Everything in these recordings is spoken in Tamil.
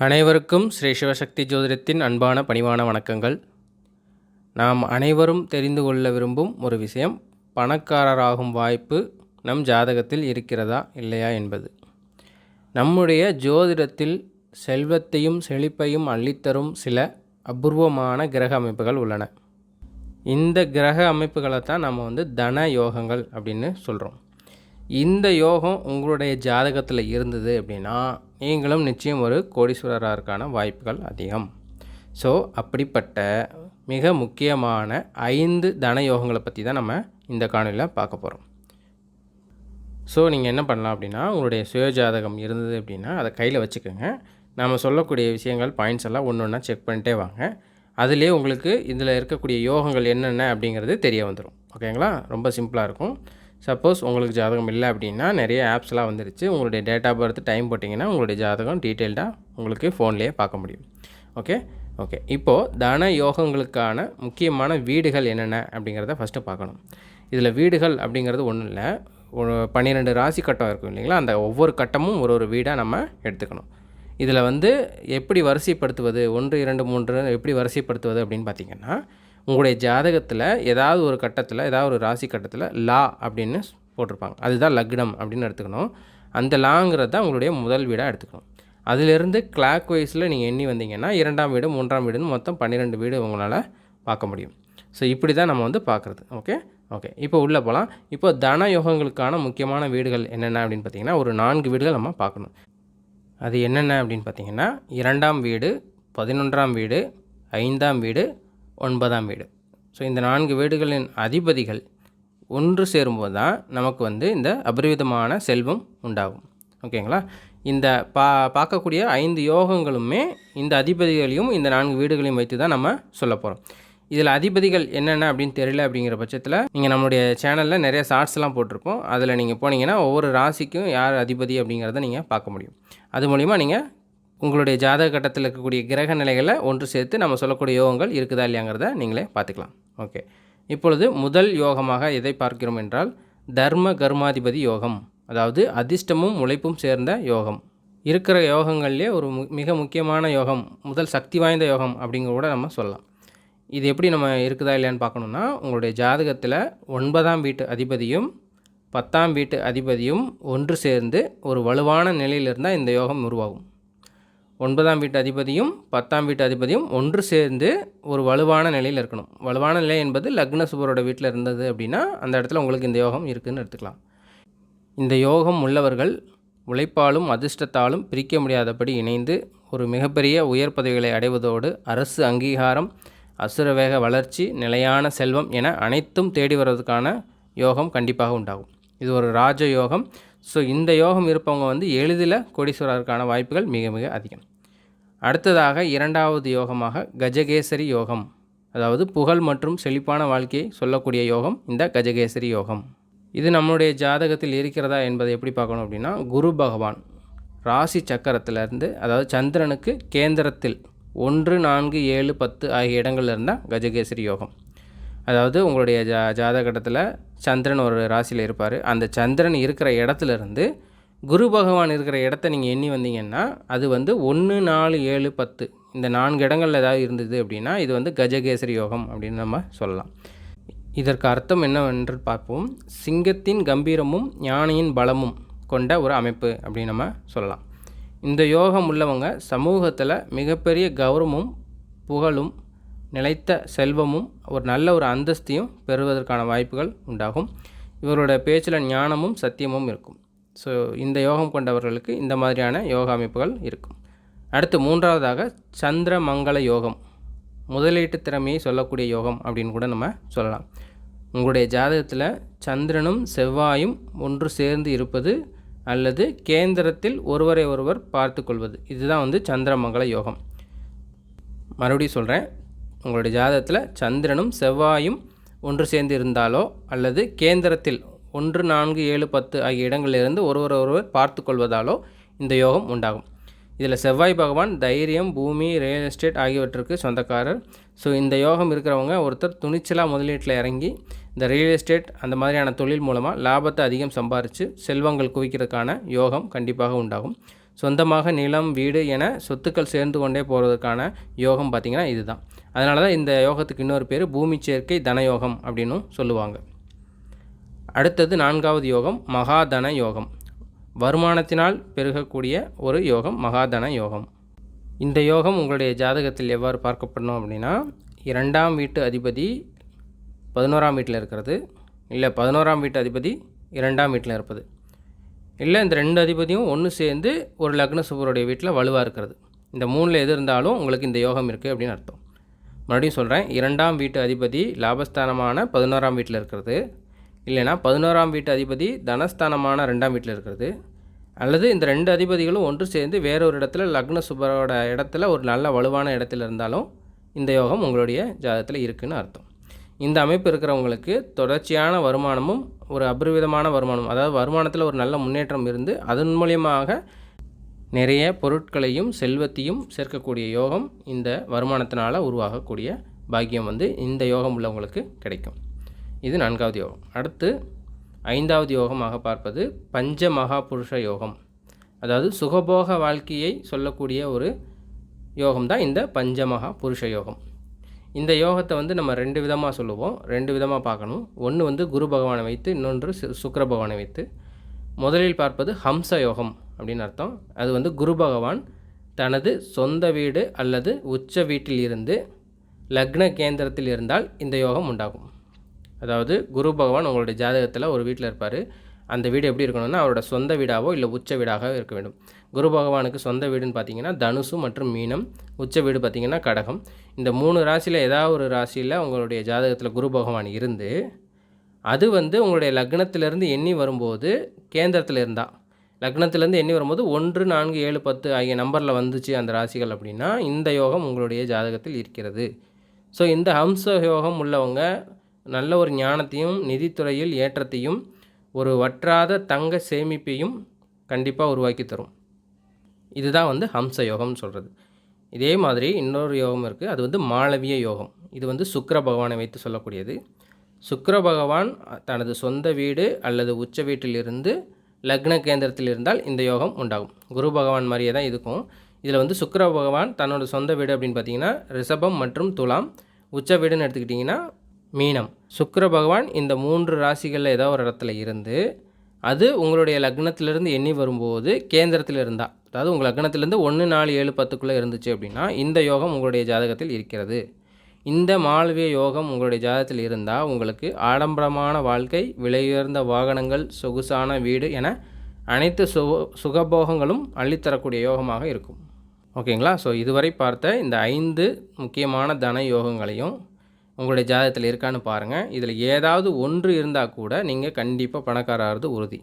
அனைவருக்கும் ஸ்ரீ சிவசக்தி ஜோதிடத்தின் அன்பான பணிவான வணக்கங்கள். நாம் அனைவரும் தெரிந்து கொள்ள விரும்பும் ஒரு விஷயம் பணக்காரராகும் வாய்ப்பு நம் ஜாதகத்தில் இருக்கிறதா இல்லையா என்பது. நம்முடைய ஜோதிடத்தில் செல்வத்தையும் செழிப்பையும் அள்ளித்தரும் சில அபூர்வமான கிரக அமைப்புகள் உள்ளன. இந்த கிரக அமைப்புகளை தான் நம்ம வந்து தன யோகங்கள் அப்படின்னு சொல்கிறோம் இந்த யோகம் உங்களுடைய ஜாதகத்தில் இருந்தது அப்படின்னா நீங்களும் நிச்சயம் ஒரு கோடீஸ்வரராருக்கான வாய்ப்புகள் அதிகம். ஸோ அப்படிப்பட்ட மிக முக்கியமான ஐந்து தன யோகங்களை பற்றி தான் நம்ம இந்த காணொலியில் பார்க்க போகிறோம் ஸோ நீங்கள் என்ன பண்ணலாம் அப்படின்னா உங்களுடைய சுயஜாதகம் இருந்தது அப்படின்னா அதை கையில் வச்சுக்கோங்க. நாம் சொல்லக்கூடிய விஷயங்கள் பாயிண்ட்ஸ் எல்லாம் ஒன்று ஒன்றா செக் பண்ணிட்டே வாங்க. அதிலே உங்களுக்கு இதில் இருக்கக்கூடிய யோகங்கள் என்னென்ன அப்படிங்கிறது தெரிய வந்துடும் ஓகேங்களா ரொம்ப சிம்பிளாக இருக்கும். சப்போஸ் உங்களுக்கு ஜாதகம் இல்லை அப்படின்னா நிறைய ஆப்ஸ்லாம் வந்துருச்சு. உங்களுடைய டேட் ஆஃப் பர்த் டைம் போட்டிங்கன்னா உங்களுடைய ஜாதகம் டீட்டெயில்டாக உங்களுக்கு ஃபோன்லேயே பார்க்க முடியும். ஓகே ஓகே இப்போது தன யோகங்களுக்கான முக்கியமான வீடுகள் என்னென்ன அப்படிங்கிறத ஃபஸ்ட்டு பார்க்கணும். இதில் வீடுகள் அப்படிங்கிறது ஒன்றும் இல்லை. ஒரு பன்னிரெண்டு ராசி கட்டம் இருக்கும் இல்லைங்களா? அந்த ஒவ்வொரு கட்டமும் ஒரு ஒரு வீடாக நம்ம எடுத்துக்கணும். இதில் வந்து எப்படி வரிசைப்படுத்துவது? ஒன்று இரண்டு மூன்று எப்படி வரிசைப்படுத்துவது அப்படின்னு பார்த்தீங்கன்னா உங்களுடைய ஜாதகத்தில் ஏதாவது ஒரு கட்டத்தில் ஏதாவது ஒரு ராசி கட்டத்தில் லா அப்படின்னு போட்டிருப்பாங்க. அதுதான் லக்னம் அப்படின்னு எடுத்துக்கணும். அந்த லாங்கிறது தான் உங்களுடைய முதல் வீடாக எடுத்துக்கணும். அதிலிருந்து கிளாக் வைஸில் நீங்கள் எண்ணி வந்தீங்கன்னா இரண்டாம் வீடு மூன்றாம் வீடுன்னு மொத்தம் பன்னிரெண்டு வீடு உங்களால் பார்க்க முடியும். ஸோ இப்படி தான் நம்ம வந்து பார்க்குறது. ஓகே ஓகே இப்போ உள்ளே போகலாம் இப்போ தன யோகங்களுக்கான முக்கியமான வீடுகள் என்னென்ன அப்படின்னு பார்த்தீங்கன்னா ஒரு நான்கு வீடுகள் நம்ம பார்க்கணும். அது என்னென்ன அப்படின்னு பார்த்தீங்கன்னா இரண்டாம் வீடு பதினொன்றாம் வீடு ஐந்தாம் வீடு ஒன்பதாம் வீடு. ஸோ இந்த நான்கு வீடுகளின் அதிபதிகள் ஒன்று சேரும்போது தான் நமக்கு வந்து இந்த அபரிவிதமான செல்வம் உண்டாகும். ஓகேங்களா இந்த பா பார்க்கக்கூடிய ஐந்து யோகங்களுமே இந்த அதிபதிகளையும் இந்த நான்கு வீடுகளையும் வைத்து தான் நம்ம சொல்ல போகிறோம் இதில் அதிபதிகள் என்னென்ன அப்படின்னு தெரியல அப்படிங்கிற பட்சத்தில் நீங்கள் நம்மளுடைய சேனலில் நிறைய ஷார்ட்ஸ்லாம் போட்டிருப்போம். அதில் நீங்கள் போனீங்கன்னா ஒவ்வொரு ராசிக்கும் யார் அதிபதி அப்படிங்கிறத நீங்கள் பார்க்க முடியும். அது மூலிமா நீங்கள் உங்களுடைய ஜாதக கட்டத்தில் இருக்கக்கூடிய கிரக நிலைகளை ஒன்று சேர்த்து நம்ம சொல்லக்கூடிய யோகங்கள் இருக்குதா இல்லையாங்கிறத நீங்களே பார்த்துக்கலாம். ஓகே. இப்பொழுது முதல் யோகமாக எதை பார்க்கிறோம் என்றால் தர்ம கர்மாதிபதி யோகம் அதாவது அதிர்ஷ்டமும் உழைப்பும் சேர்ந்த யோகம். இருக்கிற யோகங்கள்லேயே ஒரு மு மிக முக்கியமான யோகம் முதல் சக்தி வாய்ந்த யோகம் அப்படிங்கிற கூட நம்ம சொல்லலாம். இது எப்படி நம்ம இருக்குதா இல்லையான்னு பார்க்கணுன்னா உங்களுடைய ஜாதகத்தில் ஒன்பதாம் வீட்டு அதிபதியும் பத்தாம் வீட்டு அதிபதியும் ஒன்று சேர்ந்து ஒரு வலுவான நிலையில் இருந்தால் இந்த யோகம் உருவாகும். ஒன்பதாம் வீட்டு அதிபதியும் பத்தாம் வீட்டு அதிபதியும் ஒன்று சேர்ந்து ஒரு வலுவான நிலையில் இருக்கணும். வலுவான நிலை என்பது லக்ன சுபரோட வீட்டில் இருந்தது அப்படின்னா அந்த இடத்துல உங்களுக்கு இந்த யோகம் இருக்குதுன்னு எடுத்துக்கலாம். இந்த யோகம் உள்ளவர்கள் உழைப்பாலும் அதிர்ஷ்டத்தாலும் பிரிக்க முடியாதபடி இணைந்து ஒரு மிகப்பெரிய உயர் பதவிகளை அடைவதோடு அரசு அங்கீகாரம் அசுரவேக வளர்ச்சி நிலையான செல்வம் என அனைத்தும் தேடி வருவதற்கான யோகம் கண்டிப்பாக உண்டாகும். இது ஒரு ராஜ யோகம். ஸோ இந்த யோகம் இருப்பவங்க வந்து எளிதில் கோடீஸ்வரருக்கான வாய்ப்புகள் மிக மிக அதிகம். அடுத்ததாக இரண்டாவது யோகமாக கஜகேசரி யோகம். அதாவது புகழ் மற்றும் செழிப்பான வாழ்க்கையை சொல்லக்கூடிய யோகம் இந்த கஜகேசரி யோகம். இது நம்மளுடைய ஜாதகத்தில் இருக்கிறதா என்பதை எப்படி பார்க்கணும் அப்படின்னா குரு பகவான் ராசி சக்கரத்திலிருந்து அதாவது சந்திரனுக்கு கேந்திரத்தில் ஒன்று நான்கு ஏழு பத்து ஆகிய இடங்கள்ல இருந்தால் கஜகேசரி யோகம். அதாவது உங்களுடைய ஜா ஜாதகத்தில் சந்திரன் ஒரு ராசியில் இருப்பார். அந்த சந்திரன் இருக்கிற இடத்துல இருந்து குரு பகவான் இருக்கிற இடத்த நீங்கள் எண்ணி வந்தீங்கன்னா அது வந்து ஒன்று நாலு ஏழு பத்து. இந்த நான்கு இடங்களில் ஏதாவது இருந்தது அப்படின்னா இது வந்து கஜகேசரி யோகம் அப்படின்னு நம்ம சொல்லலாம். இதற்கு அர்த்தம் என்னவென்று பார்ப்போம். சிங்கத்தின் கம்பீரமும் ஞானியின் பலமும் கொண்ட ஒரு அமைப்பு அப்படின்னு நம்ம சொல்லலாம். இந்த யோகம் உள்ளவங்க சமூகத்தில் மிகப்பெரிய கௌரவமும் புகழும் நிலைத்த செல்வமும் ஒரு நல்ல ஒரு அந்தஸ்தையும் பெறுவதற்கான வாய்ப்புகள் உண்டாகும். இவரோட பேச்சில் ஞானமும் சத்தியமும் இருக்கும். ஸோ இந்த யோகம் கொண்டவர்களுக்கு இந்த மாதிரியான யோகா அமைப்புகள் இருக்கும். அடுத்து மூன்றாவதாக சந்திர மங்கள யோகம். முதலீட்டு திறமையை சொல்லக்கூடிய யோகம் அப்படின்னு கூட நம்ம சொல்லலாம். உங்களுடைய ஜாதகத்தில் சந்திரனும் செவ்வாயும் ஒன்று சேர்ந்து இருப்பது அல்லது கேந்திரத்தில் ஒருவரை ஒருவர் பார்த்து கொள்வது இதுதான் வந்து சந்திரமங்கல யோகம். மறுபடியும் சொல்கிறேன் உங்களுடைய ஜாதகத்தில் சந்திரனும் செவ்வாயும் ஒன்று சேர்ந்து இருந்தாலோ அல்லது கேந்திரத்தில் ஒன்று நான்கு ஏழு பத்து ஆகிய இடங்களிலிருந்து ஒருவர் ஒருவர் பார்த்து கொள்வதாலோ இந்த யோகம் உண்டாகும். இதில் செவ்வாய் பகவான் தைரியம் பூமி ரியல் எஸ்டேட் ஆகியவற்றுக்கு சொந்தக்காரர். ஸோ இந்த யோகம் இருக்கிறவங்க ஒருத்தர் துணிச்சலாக முதலீட்டில் இறங்கி இந்த ரியல் எஸ்டேட் அந்த மாதிரியான தொழில் மூலமாக லாபத்தை அதிகம் சம்பாரித்து செல்வங்கள் குவிக்கிறதுக்கான யோகம் கண்டிப்பாக உண்டாகும். சொந்தமாக நிலம் வீடு என சொத்துக்கள் சேர்ந்து கொண்டே போகிறதுக்கான யோகம் பார்த்திங்கன்னா இதுதான். அதனால தான் இந்த யோகத்துக்கு இன்னொரு பேர் பூமி சேர்க்கை தனயோகம் அப்படின்னும் சொல்லுவாங்க. அடுத்தது நான்காவது யோகம் மகாதன யோகம். வருமானத்தினால் பெருகக்கூடிய ஒரு யோகம் மகாதன யோகம். இந்த யோகம் உங்களுடைய ஜாதகத்தில் எவ்வாறு பார்க்கப்படணும் அப்படின்னா இரண்டாம் வீட்டு அதிபதி பதினோராம் வீட்டில் இருக்கிறது இல்லை பதினோராம் வீட்டு அதிபதி இரண்டாம் வீட்டில் இருப்பது. இல்லை இந்த ரெண்டு அதிபதியும் ஒன்று சேர்ந்து ஒரு லக்ன சுபருடைய வீட்டில் வலுவாக இருக்கிறது. இந்த மூணில் எது இருந்தாலும் உங்களுக்கு இந்த யோகம் இருக்குது அப்படின்னு அர்த்தம். மறுபடியும் சொல்கிறேன் இரண்டாம் வீட்டு அதிபதி லாபஸ்தானமான பதினோராம் வீட்டில் இருக்கிறது இல்லைனா பதினோராம் வீட்டு அதிபதி தனஸ்தானமான ரெண்டாம் வீட்டில் இருக்கிறது. அல்லது இந்த ரெண்டு அதிபதிகளும் ஒன்று சேர்ந்து வேறொரு இடத்துல லக்ன சுபரோட இடத்துல ஒரு நல்ல வலுவான இடத்துல இருந்தாலும் இந்த யோகம் உங்களுடைய ஜாதகத்தில் இருக்குதுன்னு அர்த்தம். இந்த அமைப்பு இருக்கிறவங்களுக்கு தொடர்ச்சியான வருமானமும் ஒரு அபரிவிதமான வருமானம் அதாவது வருமானத்தில் ஒரு நல்ல முன்னேற்றம் இருந்து அதன் மூலியமாக நிறைய பொருட்களையும் செல்வத்தையும் சேர்க்கக்கூடிய யோகம் இந்த வருமானத்தினால் உருவாகக்கூடிய பாக்கியம் வந்து இந்த யோகம் உள்ளவங்களுக்கு கிடைக்கும். இது நான்காவது யோகம். அடுத்து ஐந்தாவது யோகமாக பார்ப்பது பஞ்ச மகாபுருஷ யோகம். அதாவது சுகபோக வாழ்க்கையை சொல்லக்கூடிய ஒரு யோகம் தான் இந்த பஞ்சமகா புருஷ யோகம். இந்த யோகத்தை வந்து நம்ம ரெண்டு விதமாக சொல்லுவோம். ரெண்டு விதமாக பார்க்கணும். ஒன்று வந்து குரு பகவானை வைத்து இன்னொன்று சுக்கர பகவானை வைத்து. முதலில் பார்ப்பது ஹம்ச யோகம் அப்படின்னு அர்த்தம். அது வந்து குரு பகவான் தனது சொந்த வீடு அல்லது உச்ச வீட்டில் இருந்து லக்ன கேந்திரத்தில் இருந்தால் இந்த யோகம் உண்டாகும். அதாவது குரு பகவான் உங்களுடைய ஜாதகத்தில் ஒரு வீட்டில் இருப்பார். அந்த வீடு எப்படி இருக்கணும்னா அவரோட சொந்த வீடாகவோ இல்லை உச்ச வீடாக இருக்க வேண்டும். குரு பகவானுக்கு சொந்த வீடுன்னு பார்த்தீங்கன்னா தனுசு மற்றும் மீனம். உச்ச வீடு பார்த்திங்கன்னா கடகம். இந்த மூணு ராசியில் ஏதாவது ஒரு ராசியில் உங்களுடைய ஜாதகத்தில் குரு பகவான் இருந்து அது வந்து உங்களுடைய லக்னத்திலேருந்து எண்ணி வரும்போது கேந்திரத்தில் இருந்தால் லக்னத்திலேருந்து எண்ணி வரும்போது ஒன்று நான்கு ஏழு பத்து ஆகிய நம்பரில் வந்துச்சு அந்த ராசிகள் அப்படின்னா இந்த யோகம் உங்களுடைய ஜாதகத்தில் இருக்கிறது. ஸோ இந்த ஹம்ச யோகம் உள்ளவங்க நல்ல ஒரு ஞானத்தையும் நிதித்துறையில் ஏற்றத்தையும் ஒரு வற்றாத தங்க சேமிப்பையும் கண்டிப்பாக உருவாக்கி தரும். இதுதான் வந்து ஹம்ச யோகம்னு சொல்கிறது இதே மாதிரி இன்னொரு யோகம் இருக்குது அது வந்து மாளவிய யோகம். இது வந்து சுக்கர பகவானை வைத்து சொல்லக்கூடியது. சுக்கர பகவான் தனது சொந்த வீடு அல்லது உச்ச வீட்டிலிருந்து லக்ன கேந்திரத்தில் இருந்தால் இந்த யோகம் உண்டாகும். குரு பகவான் மாதிரியே தான் இருக்கும். இதில் வந்து சுக்கர பகவான் தன்னோட சொந்த வீடு அப்படின்னு பார்த்தீங்கன்னா ரிஷபம் மற்றும் துலாம். உச்ச வீடுன்னு எடுத்துக்கிட்டிங்கன்னா மீனம். சுக்கர பகவான் இந்த மூன்று ராசிகளில் ஏதோ ஒரு இடத்துல இருந்து அது உங்களுடைய லக்னத்திலிருந்து எண்ணி வரும்போது கேந்திரத்தில் இருந்தால் அதாவது உங்கள் லக்னத்திலேருந்து ஒன்று நாலு ஏழு பத்துக்குள்ளே இருந்துச்சு அப்படின்னா இந்த யோகம் உங்களுடைய ஜாதகத்தில் இருக்கிறது. இந்த மாளவிய யோகம் உங்களுடைய ஜாதகத்தில் இருந்தால் உங்களுக்கு ஆடம்பரமான வாழ்க்கை விலையுயர்ந்த வாகனங்கள் சொகுசான வீடு என அனைத்து சு சுகபோகங்களும் அள்ளித்தரக்கூடிய யோகமாக இருக்கும். ஓகேங்களா? ஸோ இதுவரை பார்த்த இந்த ஐந்து முக்கியமான தன யோகங்களையும் உங்களுடைய ஜாதகத்தில் இருக்கான்னு பாருங்கள் இதில் ஏதாவது ஒன்று இருந்தால் கூட நீங்கள் கண்டிப்பாக பணக்காராகிறது உறுதி.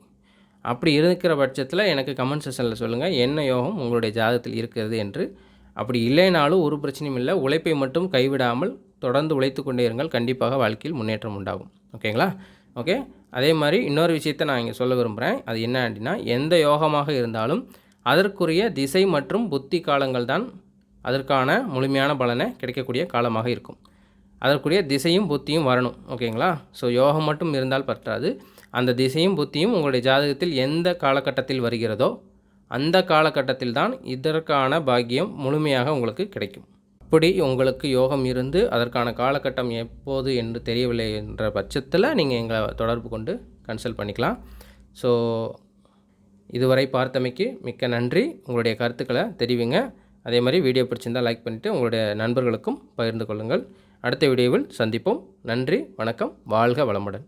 அப்படி இருக்கிற பட்சத்தில் எனக்கு கமெண்ட் செஷனில் சொல்லுங்கள் என்ன யோகம் உங்களுடைய ஜாதகத்தில் இருக்கிறது என்று. அப்படி இல்லைனாலும் ஒரு பிரச்சனையும் இல்லை. உழைப்பை மட்டும் கைவிடாமல் தொடர்ந்து உழைத்து கொண்டே இருங்கள். கண்டிப்பாக வாழ்க்கையில் முன்னேற்றம் உண்டாகும். ஓகேங்களா? ஓகே? அதே மாதிரி இன்னொரு விஷயத்தை நான் இங்கே சொல்ல விரும்புகிறேன் அது என்ன அப்படின்னா எந்த யோகமாக இருந்தாலும் அதற்குரிய திசை மற்றும் புத்தி காலங்கள் தான் அதற்கான முழுமையான பலனை கிடைக்கக்கூடிய காலமாக இருக்கும். அதற்குரிய திசையும் புத்தியும் வரணும் ஓகேங்களா? ஸோ யோகம் மட்டும் இருந்தால் பற்றாது. அந்த திசையும் புத்தியும் உங்களுடைய ஜாதகத்தில் எந்த காலகட்டத்தில் வருகிறதோ அந்த காலகட்டத்தில் தான் இதற்கான பாக்கியம் முழுமையாக உங்களுக்கு கிடைக்கும். அப்படி உங்களுக்கு யோகம் இருந்து அதற்கான காலகட்டம் எப்போது என்று தெரியவில்லை என்ற பட்சத்தில் நீங்கள் எங்களை தொடர்பு கொண்டு கன்சல்ட் பண்ணிக்கலாம். ஸோ இதுவரை பார்த்தமைக்கு மிக்க நன்றி. உங்களுடைய கருத்துக்களை தெரிவிங்க. அதே மாதிரி வீடியோ பிடிச்சிருந்தால் லைக் பண்ணிவிட்டு உங்களுடைய நண்பர்களுக்கும் பகிர்ந்து கொள்ளுங்கள். அடுத்த வீடியோவில் சந்திப்போம். நன்றி வணக்கம் வாழ்க வளமுடன்.